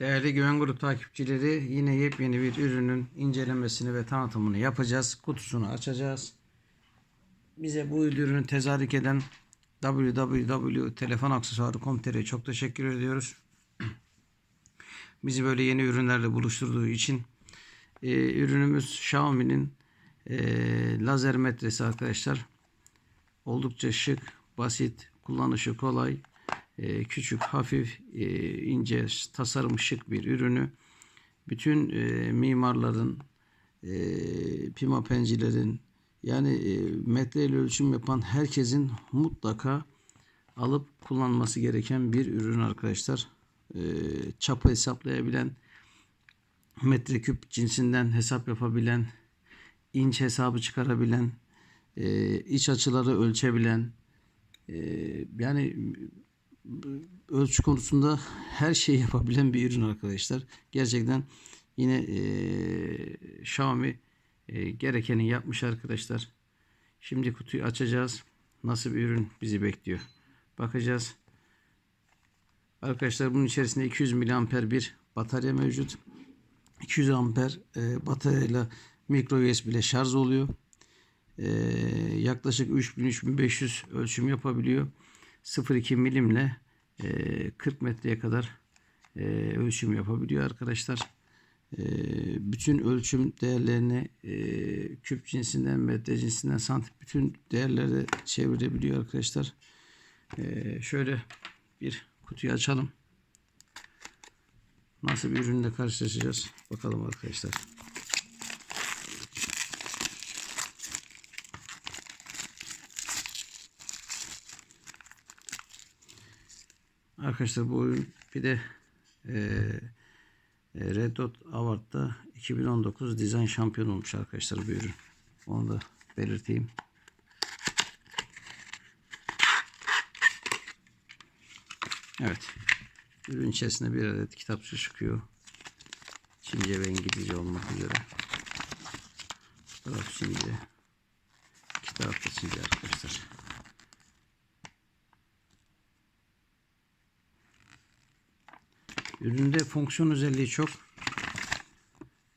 Değerli Güven Grup takipçileri yine yepyeni bir ürünün incelemesini ve tanıtımını yapacağız. Kutusunu açacağız. Bize bu ürünü tezarik eden www.telefonaksesuarı.com.tr'ye çok teşekkür ediyoruz. Bizi böyle yeni ürünlerle buluşturduğu için Ee, ürünümüz Xiaomi'nin ee, lazer metresi arkadaşlar. Oldukça şık, basit, kullanışı kolay, e, küçük, hafif, e, ince, tasarım şık bir ürünü. Bütün e, mimarların, e, pimapencilerin yani e, metreyle ölçüm yapan herkesin mutlaka alıp kullanması gereken bir ürün arkadaşlar. Çapı hesaplayabilen, metreküp cinsinden hesap yapabilen, inç hesabı çıkarabilen, iç açıları ölçebilen, yani ölçü konusunda her şeyi yapabilen bir ürün arkadaşlar. Gerçekten yine e, Xiaomi e, gerekeni yapmış arkadaşlar. Şimdi kutuyu açacağız. Nasıl bir ürün bizi bekliyor. Bakacağız. Arkadaşlar bunun içerisinde 200 mAh bir batarya mevcut. 200 amper e, bataryayla micro USB ile şarj oluyor. E, yaklaşık 3000-3500 ölçüm yapabiliyor. 0.2 milimle e, 40 metreye kadar e, ölçüm yapabiliyor arkadaşlar. E, bütün ölçüm değerlerini e, küp cinsinden, metre cinsinden, santim bütün değerleri çevirebiliyor arkadaşlar. E, şöyle bir kutuyu açalım. Nasıl bir ürünle karşılaşacağız? Bakalım arkadaşlar. Arkadaşlar bu ürün bir de e, e, Red Dot Award'da 2019 dizayn şampiyonu olmuş arkadaşlar bu ürün. Onu da belirteyim. Evet. Ürün içerisinde bir adet kitapçı çıkıyor. Çince ve İngilizce olmak üzere. Fotoğraf Çince. Kitap da Çince arkadaşlar. Üründe fonksiyon özelliği çok.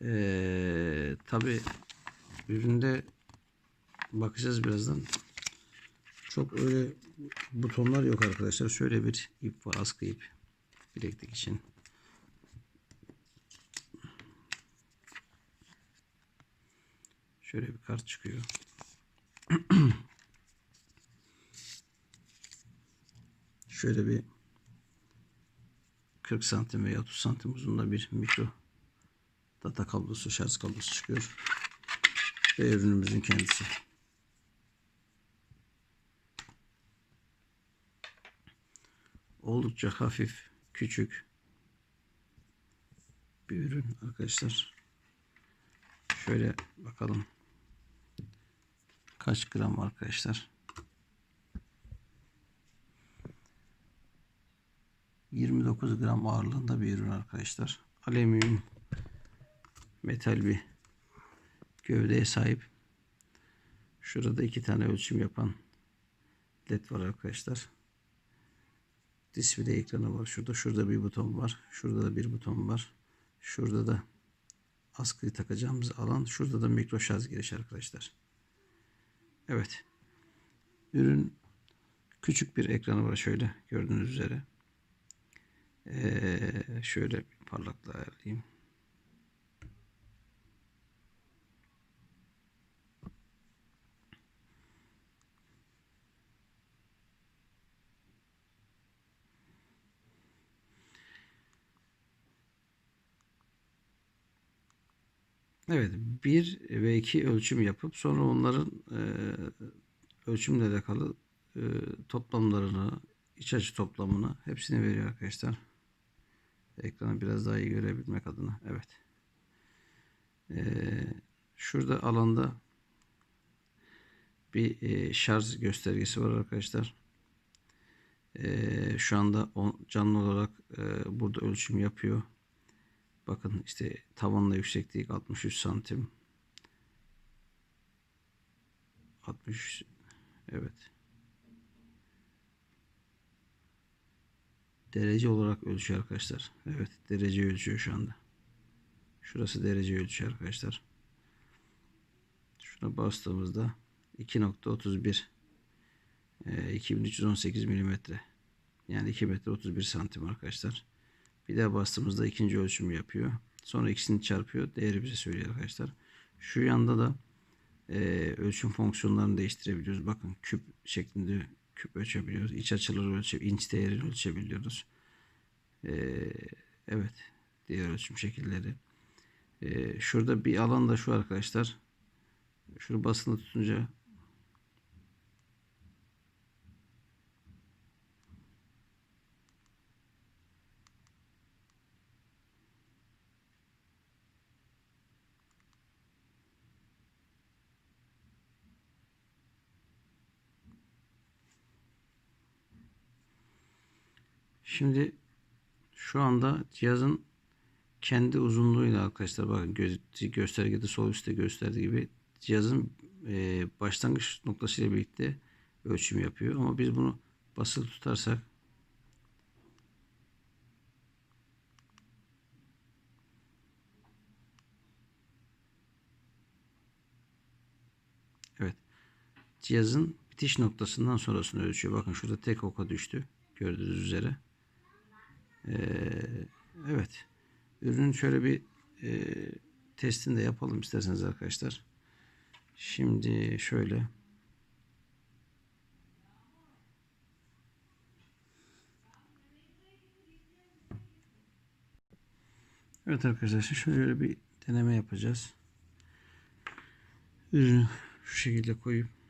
Ee, Tabi üründe bakacağız birazdan. Çok öyle butonlar yok arkadaşlar. Şöyle bir ip var askı ip. Bileklik için. Şöyle bir kart çıkıyor. Şöyle bir 40 santim veya 30 santim uzunluğunda bir mikro data kablosu, şarj kablosu çıkıyor. Ve ürünümüzün kendisi. Oldukça hafif, küçük bir ürün arkadaşlar. Şöyle bakalım. Kaç gram arkadaşlar? 29 gram ağırlığında bir ürün arkadaşlar. Alüminyum metal bir gövdeye sahip. Şurada iki tane ölçüm yapan led var arkadaşlar. Display ekranı var. Şurada şurada bir buton var. Şurada da bir buton var. Şurada da askıyı takacağımız alan. Şurada da mikro şarj giriş arkadaşlar. Evet. Ürün küçük bir ekranı var şöyle gördüğünüz üzere. Ee, şöyle bir parlaklığı ayarlayayım. Evet, bir ve iki ölçüm yapıp sonra onların e, ölçümle alakalı e, toplamlarını, iç açı toplamını hepsini veriyor arkadaşlar. Ekranı biraz daha iyi görebilmek adına. Evet. Ee, şurada alanda bir e, şarj göstergesi var arkadaşlar. Ee, şu anda on, canlı olarak e, burada ölçüm yapıyor. Bakın işte tavanla yükseklik 63 santim. 60 evet. Derece olarak ölçüyor arkadaşlar. Evet derece ölçüyor şu anda. Şurası derece ölçüyor arkadaşlar. Şuna bastığımızda 2.31 e, 2318 milimetre. Yani 2 metre 31 santim arkadaşlar. Bir daha bastığımızda ikinci ölçümü yapıyor. Sonra ikisini çarpıyor. Değeri bize söylüyor arkadaşlar. Şu yanda da e, ölçüm fonksiyonlarını değiştirebiliyoruz. Bakın küp şeklinde küp ölçebiliyoruz. İç açıları ölçe, inç değerini ölçebiliyoruz. E, evet. Diğer ölçüm şekilleri. E, şurada bir alan da şu arkadaşlar. Şunu basılı tutunca Şimdi şu anda cihazın kendi uzunluğuyla arkadaşlar bakın gö göstergede sol üstte gösterdiği gibi cihazın e, başlangıç noktasıyla birlikte ölçüm yapıyor. Ama biz bunu basılı tutarsak Evet. Cihazın bitiş noktasından sonrasını ölçüyor. Bakın şurada tek oka düştü. Gördüğünüz üzere. Ee, evet. Ürünün şöyle bir e, testini de yapalım isterseniz arkadaşlar. Şimdi şöyle. Evet arkadaşlar şöyle bir deneme yapacağız. Ürünü şu şekilde koyup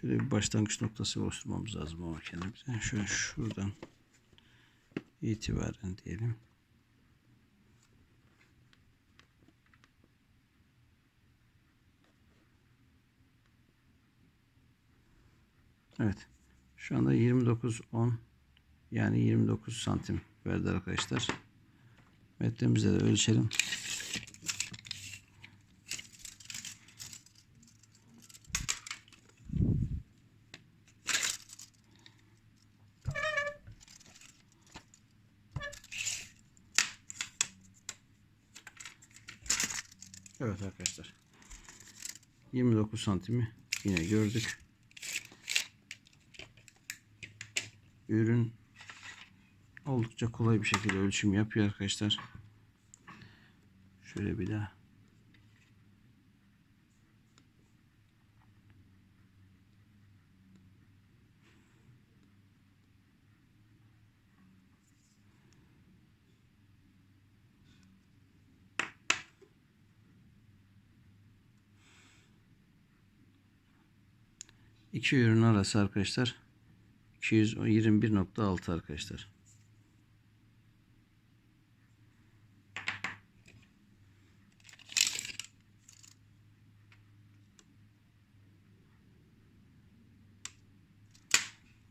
Şöyle bir başlangıç noktası oluşturmamız lazım ama kendimize. Şöyle şuradan itibaren diyelim. Evet. Şu anda 29.10 yani 29 santim verdi arkadaşlar. Metremizde de ölçelim. Evet arkadaşlar. 29 santimi yine gördük. Ürün oldukça kolay bir şekilde ölçüm yapıyor arkadaşlar. Şöyle bir daha. İki ürün arası arkadaşlar 221.6 arkadaşlar.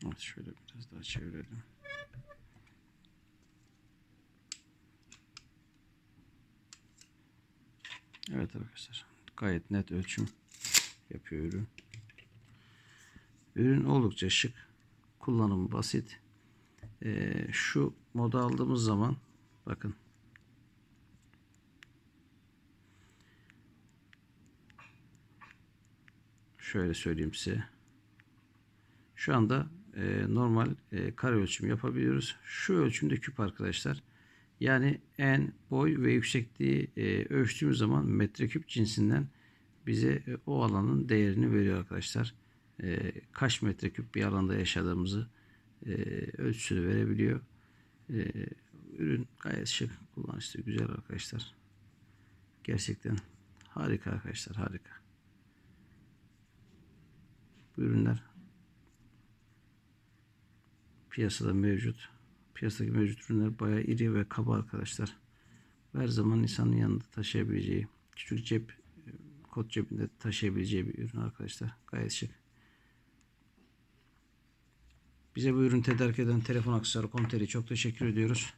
Evet şöyle biraz daha çevirelim. Evet arkadaşlar gayet net ölçüm yapıyor ürün. Ürün oldukça şık. Kullanımı basit. Ee, şu moda aldığımız zaman bakın şöyle söyleyeyim size. Şu anda e, normal e, kare ölçüm yapabiliyoruz. Şu ölçümde küp arkadaşlar. Yani en boy ve yüksekliği e, ölçtüğümüz zaman metreküp cinsinden bize e, o alanın değerini veriyor arkadaşlar e, kaç metreküp bir alanda yaşadığımızı e, ölçüsünü verebiliyor. E, ürün gayet şık, kullanışlı, güzel arkadaşlar. Gerçekten harika arkadaşlar, harika. Bu ürünler piyasada mevcut. Piyasadaki mevcut ürünler bayağı iri ve kaba arkadaşlar. Her zaman insanın yanında taşıyabileceği, küçük cep, kot cebinde taşıyabileceği bir ürün arkadaşlar. Gayet şık. Bize bu ürün tedarik eden telefon aksesuarı.com.tr çok teşekkür ediyoruz.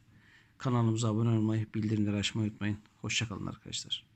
Kanalımıza abone olmayı, bildirimleri açmayı unutmayın. Hoşçakalın arkadaşlar.